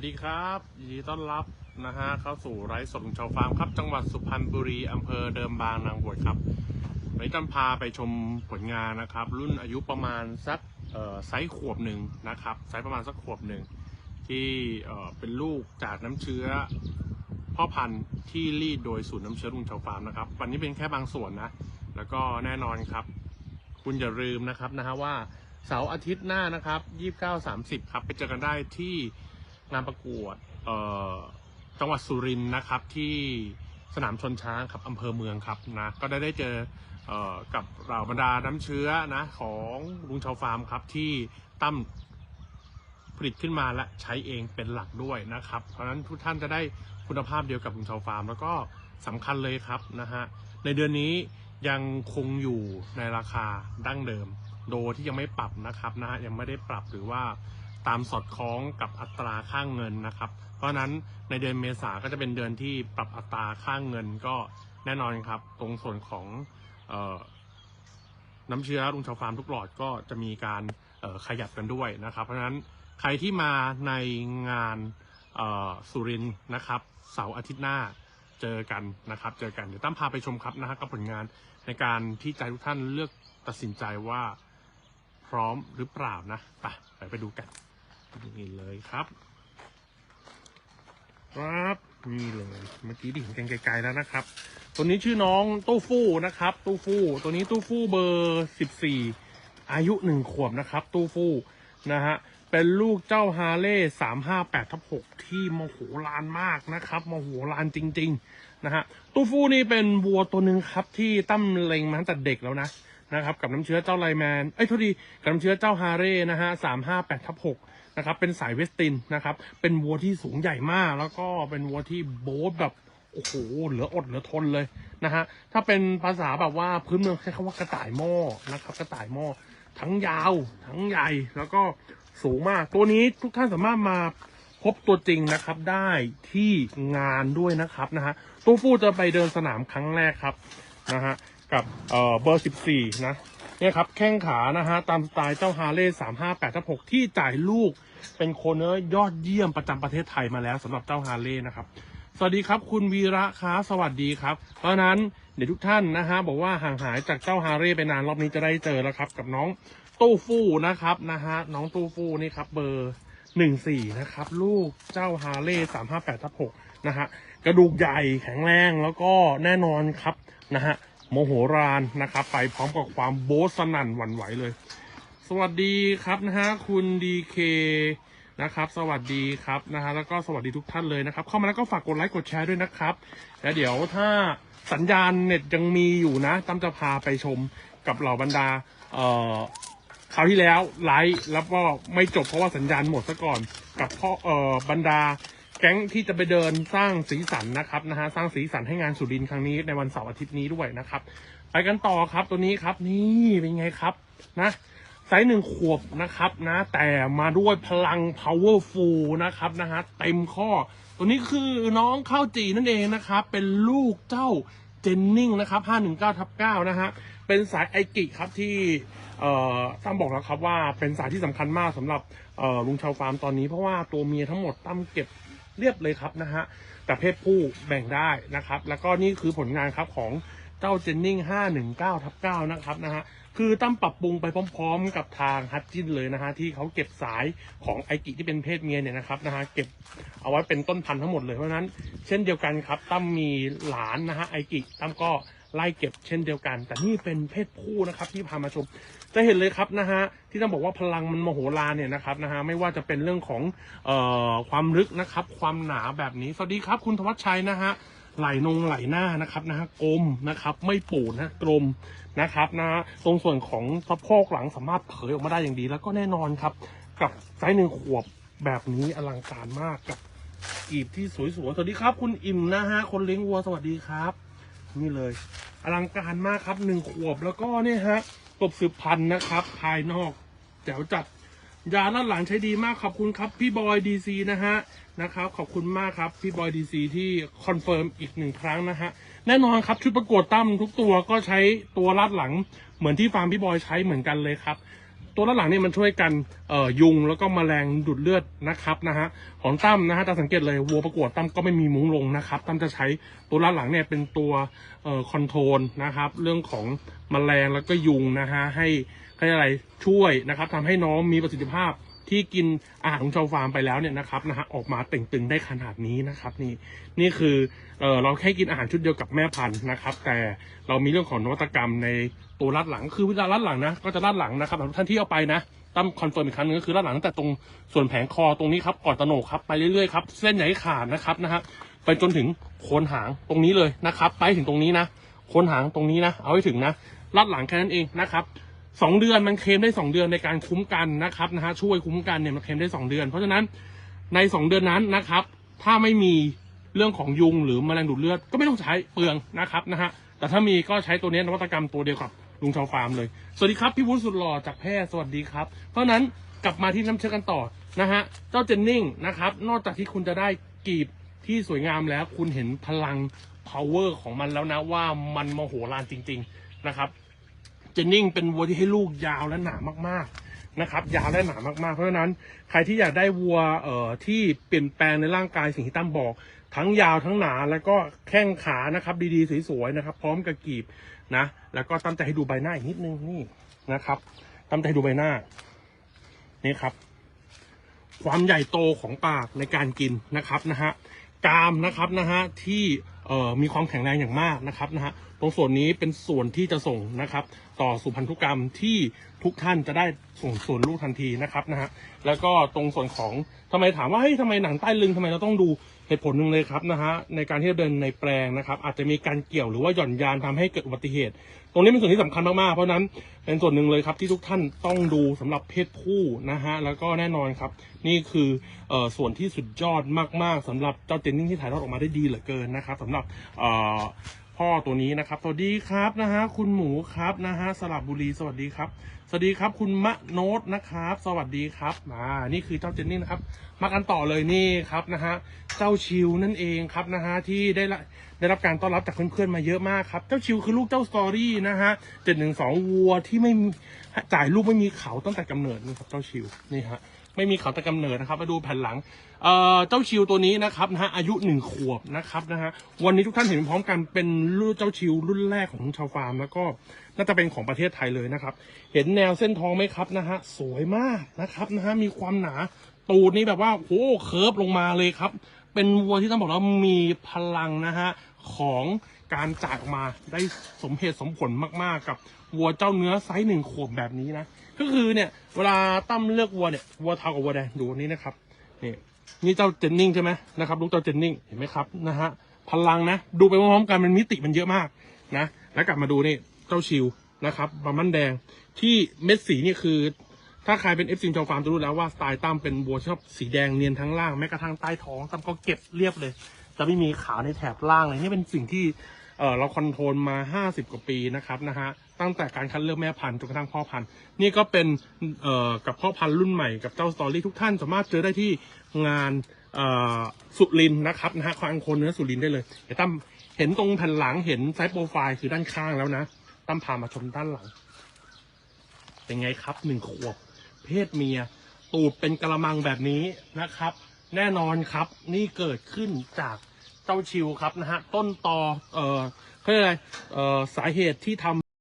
วัสดีครับยินดีต้อนรับนะฮะเข้าสู่ไร้สดของชาวฟาร์มครับ จังหวัดสุพรรณบุรีอำเภอเดิมบางนางบวชครับวันนี้จะพาไปชมผลงานนะครับ รุ่นอายุประมาณสักไซส์ขวบหนึ่งนะครับไซส์ประมาณสักขวบหนึ่งที่เป็นลูกจากน้ำเชื้อพ่อพันธุ์ที่รีดโดยศูนย์น้ำเชื้อลุงชาวฟาร์มนะครับ วันนี้เป็นแค่บางส่วนนะ แล้วก็แน่นอนครับ คุณอย่าลืมนะครับนะฮะว่าเสาร์อาทิตย์หน้านะครับ 29 30 ครับ ไปเจอกันได้ที่ งานประกวดจังหวัดสุรินทร์นะครับที่สนามชนช้างครับอำเภอเมืองครับนะก็ได้ได้เจอกับเหล่าบรรดาน้ำเชื้อนะของลุงชาวฟาร์มครับที่ตั้มผลิตขึ้นมาและใช้เองเป็นหลักด้วยนะครับ เพราะฉะนั้นทุกท่านจะได้คุณภาพเดียวกับลุงชาวฟาร์ม แล้วก็สำคัญเลยครับนะฮะในเดือนนี้ยังคงอยู่ในราคาดั้งเดิม โดที่ยังไม่ปรับนะครับนะฮะยังไม่ได้ปรับหรือว่า ตามสอดคล้องกับอัตราค่างเงินนะครับ เพราะนั้นในเดือนเมษาก็จะเป็นเดือนที่ปรับอัตราค่างเงินก็แน่นอนครับ ตรงส่วนของออน้ำเชื้อลุงชาวฟาร์มทุกหลอดก็จะมีการขยับกันด้วยนะครับ เพราะฉะนั้นใครที่มาในงานสุรินทร์นะครับเสาร์อาทิตย์หน้าเจอกันนะครับ เจอกันเดี๋ยวตั้มพาไปชมครับนะฮะกับผลงานในการที่ใจทุกท่านเลือกตัดสินใจว่าพร้อมหรือเปล่านะไปไปดูกัน นี่เลยครับครับนี่เลยเมื่อกี้ที่เห็นกันไกลๆแล้วนะครับ ตัวนี้ชื่อน้องตู้ฟู่นะครับ ตู้ฟู่ตัวนี้ตู้ฟู่เบอร์สิบสี่อายุหนึ่งขวบนะครับ ตู้ฟู่นะฮะเป็นลูกเจ้าฮาเล่สามห้าแปดทับหกที่มโหฬารมากนะครับมโหฬารจริง ๆ นะฮะตู้ฟู่นี่เป็นวัวตัวหนึ่งครับที่ตั้มเล็งมาตั้งแต่เด็กแล้วนะ นะครับกับน้ำเชื้อเจ้าไลแมนเอ้ยโทษดีกับน้ำเชื้อเจ้าฮาเร่นะฮะสามห้าแปดทับหกนะครับเป็นสายเวสตินนะครับเป็นวัวที่สูงใหญ่มาก แล้วก็เป็นวัวที่โบ๊ทแบบโอ้โหเหลืออดเหลือทนเลยนะฮะถ้าเป็นภาษาแบบว่าพื้นเมืองใช้คำว่ากระต่ายหม้อนะครับกระต่ายหม้อทั้งยาว ทั้งใหญ่แล้วก็สูงมาก ตัวนี้ทุกท่านสามารถมาพบตัวจริงนะครับได้ที่งานด้วยนะครับนะฮะตู้ฟู่จะไปเดินสนามครั้งแรกครับนะฮะ กับเอ่อเบอร์สิบสี่นะเนี่ยครับแข้งขานะฮะตามสไตล์เจ้าฮาร์เลย์สามห้าแปดทับหกที่จ่ายลูกเป็นโคเนอร์ยอดเยี่ยมประจำประเทศไทยมาแล้วสำหรับเจ้าฮาร์เลย์นะครับ สวัสดีครับคุณวีระครับสวัสดีครับ เพราะฉะนั้นเดี๋ยวทุกท่านนะฮะบอกว่าห่างหายจากเจ้าฮาร์เลย์ไปนานรอบนี้จะได้เจอแล้วครับกับน้องตู้ฟู่นะครับนะฮะน้องตู้ฟู่นี่ครับเบอร์หนึ่งสี่นะครับลูกเจ้าฮาร์เลย์สามห้าแปดทับหกนะฮะกระดูกใหญ่แข็งแรงแล้วก็แน่นอนครับนะฮะ โมโหรานนะครับ ไปพร้อมกับความโบสนั่นหวั่นไหวเลย สวัสดีครับนะฮะคุณดีเคนะครับ สวัสดีครับนะฮะแล้วก็สวัสดีทุกท่านเลยนะครับ เข้ามาแล้วก็ฝากกดไลค์กดแชร์ด้วยนะครับ แล้วเดี๋ยวถ้าสัญญาณเน็ตยังมีอยู่นะตั้มจะพาไปชมกับเหล่าบรรดาเอ่อคราวที่แล้วไลฟ์แล้วก็ไม่จบเพราะว่าสัญญาณหมดซะก่อน กับพ่อเอ่อบรรดา แก๊งที่จะไปเดินสร้างสีสันนะครับนะฮะสร้างสีสันให้งานสุรินทร์ครั้งนี้ในวันเสาร์อาทิตย์นี้ด้วยนะครับ ไปกันต่อครับตัวนี้ครับนี่เป็นไงครับนะไซส์หนึ่งขวบนะครับนะ แต่มาด้วยพลัง powerful นะครับนะฮะเต็มข้อ ตัวนี้คือน้องข้าวจีนั่นเองนะครับ เป็นลูกเจ้าเจนนิงนะครับ 519ทับ9นะฮะเป็นสายไอกิครับที่เอ่อตั้มบอกแล้วครับว่าเป็นสายที่สำคัญมากสำหรับเอ่อลุงชาวฟาร์มตอนนี้เพราะว่าตัวเมียทั้งหมดตั้มเก็บ เรียบเลยครับนะฮะแต่เพศผู้แบ่งได้นะครับ แล้วก็นี่คือผลงานครับของเจ้าเจนนิง519ทับ9นะครับนะฮะคือตั้มปรับปรุงไปพร้อมๆ กับทางฮัตจินเลยนะฮะที่เขาเก็บสายของไอกิที่เป็นเพศเมียเนี่ยนะครับนะฮะเก็บเอาไว้เป็นต้นพันธุ์ทั้งหมดเลยเพราะฉะนั้น เช่นเดียวกันครับตั้มมีหลานนะฮะไอกิตั้มก็ ไล่เก็บเช่นเดียวกัน แต่นี่เป็นเพศผู้นะครับที่พามาชม จะเห็นเลยครับนะฮะที่ต้องบอกว่าพลังมันมโหฬารเนี่ยนะครับนะฮะไม่ว่าจะเป็นเรื่องของเอ่อความลึกนะครับ ความหนาแบบนี้ สวัสดีครับคุณธวัชชัยนะฮะไหลนงไหลหน้านะครับนะฮะกลมนะครับ ไม่ปูดนะกลมนะครับนะฮะตรงส่วนของสะโพกหลังสามารถเผยออกมาได้อย่างดี แล้วก็แน่นอนครับ กับไซส์หนึ่งขวบแบบนี้อลังการมากกับกีบที่สวยๆสวัสดีครับ คุณอิ่มนะฮะคนเลี้ยงวัวสวัสดีครับ นี่เลย อลังการมากครับหนึ่งขวบแล้วก็เนี่ยฮะกบสืบพันธุ์นะครับ ภายนอกแจ๋วจัดยาด้านหลังใช้ดีมากขอบคุณครับ พี่บอยดีซีนะฮะนะครับ ขอบคุณมากครับ พี่บอยดีซีที่คอนเฟิร์มอีกหนึ่งครั้งนะฮะแน่นอนครับชุดประกวดตั้มทุกตัวก็ใช้ตัวลาดหลัง เหมือนที่ฟาร์มพี่บอยใช้เหมือนกันเลยครับ ตัวด้านหลังเนี่ยมันช่วยกันเอ่อยุงแล้วก็แมลงดูดเลือดนะครับนะฮะของตั้มนะฮะจะสังเกตเลยวัวประกวดตั้มก็ไม่มีมุ้งลงนะครับตั้มจะใช้ตัวด้านหลังเนี่ยเป็นตัวเอ่อคอนโทรลนะครับเรื่องของแมลงแล้วก็ยุงนะฮะให้ให้อะไรช่วยนะครับทำให้น้องมีประสิทธิภาพ ที่กินอาหารของชาวฟาร์มไปแล้วเนี่ยนะครับนะฮะออกมาเต่งตึงได้ขนาดนี้นะครับนี่นี่คือเออเราแค่กินอาหารชุดเดียวกับแม่พันธุ์นะครับ แต่เรามีเรื่องของนวัตกรรมในตัวรัดหลังคือเวลารัดหลังนะก็จะรัดหลังนะครับท่านที่เอาไปนะตั้มคอนเฟิร์มอีกครั้งหนึงก็คือรัดหลังตั้งแต่ตรงส่วนแผงคอตรงนี้ครับก่อนตโหนกครับไปเรื่อยๆครับเส้นใหญ่ขาดนะครับนะฮะไปจนถึงโคนหางตรงนี้เลยนะครับ ไปถึงตรงนี้นะโคนหางตรงนี้นะ เอาให้ถึงนะรัดหลังแค่นั้นเองนะครับ สองเดือนมันเคลมได้สองเดือนในการคุ้มกันนะครับนะฮะช่วยคุ้มกันเนี่ยมันเคลมได้สองเดือน เพราะฉะนั้นในสองเดือนนั้นนะครับ ถ้าไม่มีเรื่องของยุงหรือแมลงดูดเลือดก็ไม่ต้องใช้เปลืองนะครับนะฮะแต่ถ้ามีก็ใช้ตัวนี้นวัตกรรมตัวเดียวกับลุงชาวฟาร์มเลย สวัสดีครับ พี่วุฒิสุดหล่อจากแพร่สวัสดีครับ เพราะนั้นกลับมาที่น้ำเชื้อกันต่อนะฮะเจ้าเจนนิ่งนะครับ นอกจากที่คุณจะได้กีบที่สวยงามแล้ว คุณเห็นพลัง power ของมันแล้วนะว่ามันมโหฬารจริง ๆ นะครับ จนนิ่งเป็นวัวที่ให้ลูกยาวและหนามากๆนะครับ ยาวและหนามากๆ เพราะฉะนั้นใครที่อยากได้วัวเอ่อที่เปลี่ยนแปลงในร่างกายสิ่งที่ตั้มบอก ทั้งยาวทั้งหนาแล้วก็แข้งขานะครับ ดีๆสวยๆนะครับ พร้อมกับกีบนะ แล้วก็ตั้มจะให้ดูใบหน้าอีกนิดนึงนี่นะครับตั้มจะให้ดูใบหน้านี่ครับ ความใหญ่โตของปากในการกินนะครับนะฮะ กรามนะครับนะฮะที่มีความแข็งแรงอย่างมากนะครับนะฮะตรงส่วนนี้เป็นส่วนที่จะส่งนะครับ ต่อสู่พันธุกรรมที่ทุกท่านจะได้ส่งส่วนลูกทันทีนะครับนะฮะแล้วก็ตรงส่วนของทำไมถามว่าเฮ้ยทำไมหนังใต้ลึงทำไมเราต้องดู เหตุผลหนึ่งเลยครับนะฮะในการที่จะเดินในแปลงนะครับ อาจจะมีการเกี่ยวหรือว่าหย่อนยานทำให้เกิดอุบัติเหตุ ตรงนี้เป็นส่วนที่สำคัญมากๆเพราะนั้นเป็นส่วนหนึ่งเลยครับที่ทุกท่านต้องดูสำหรับเพศผู้นะฮะแล้วก็แน่นอนครับ นี่คือออส่วนที่สุดยอดมากๆสำหรับเจ้าเจนนิ่งที่ถ่ายทอดออกมาได้ดีเหลือเกินนะครับสำหรับ พ่อตัวนี้นะครับ สวัสดีครับนะฮะคุณหมูครับนะฮะสลับบุรีสวัสดีครับ สวัสดีครับคุณมะโนตนะครับ สวัสดีครับอ่านี่คือเจ้าเจนนี่นะครับ มากันต่อเลยนี่ครับนะฮะเจ้าชิวนั่นเองครับนะฮะที่ได้ละได้รับการต้อนรับจากเพื่อนๆมาเยอะมากครับ เจ้าชิวคือลูกเจ้าสตอรี่นะฮะเจ็ดหนึ่งสองวัวที่ไม่จ่ายลูกไม่มีเขาตั้งแต่กำเนิดนี่ครับเจ้าชิวนี่ฮะ ไม่มีเขาแต่กำเนิดนะครับ มาดูแผ่นหลังเอ่อเจ้าชิวตัวนี้นะครับนะฮะอายุหนึ่งขวบนะครับนะฮะวันนี้ทุกท่านเห็นพร้อมกันเป็นรุ่นเจ้าชิวรุ่นแรกของชาวฟาร์ม แล้วก็น่าจะเป็นของประเทศไทยเลยนะครับ เห็นแนวเส้นทองไหมครับนะฮะสวยมากนะครับนะฮะมีความหนาตูดนี่แบบว่าโอ้เคิร์ฟลงมาเลยครับ เป็นวัวที่ต้องบอกว่ามีพลังนะฮะของการจ่ายออกมาได้สมเหตุสมผลมากๆกับ วัวเจ้าเนื้อไซส์หนึ่งขวบแบบนี้นะก็คือเนี่ยเวลาตั้มเลือกวัวเนี่ยวัวเทากับวัวแดงดูนี้นะครับนี่นี่เจ้าเจนนิ่งใช่ไหมนะครับลูกเจ้าเจนนิ่งเห็นไหมครับนะฮะพลังนะดูไปพร้อมๆกันมันมิติมันเยอะมากนะแล้วกลับมาดูนี่เจ้าชิวนะครับบามันแดงที่เม็ดสีนี่คือ ถ้าใครเป็นเอฟซีจอฟาร์มจะรู้แล้วว่าสไตล์ตั้มเป็นบัวชอบสีแดงเนียนทั้งล่างแม้กระทั่งใต้ท้องตั้มก็เก็บเรียบเลย จะไม่มีขาวในแถบล่างเลยนี่เป็นสิ่งที่เออเราคอนโทรลมา 50 กว่าปีนะครับนะฮะ ตั้งแต่การคัดเลือกแม่พันธุ์จนกระทั่งพ่อพันธุ์นี่ก็เป็นกับพ่อพันธุ์รุ่นใหม่กับเจ้าสตอรี่ทุกท่านสามารถเจอได้ที่งานสุรินนะครับนะฮะควางคนเนื้อสุรินได้เลยเดี๋ยวตั้มเห็นตรงแผ่นหลังเห็นไซส์โปรไฟล์คือด้านข้างแล้วนะตั้มพามาชมด้านหลัง เป็นไงครับหนึ่งขวบ เพศเมีย ตูดเป็นกระมังแบบนี้นะครับ แน่นอนครับนี่เกิดขึ้นจากเจ้าชิวครับนะฮะต้นตอเอ่อเขาเรียกอะไรเอ่อสาเหตุที่ทำ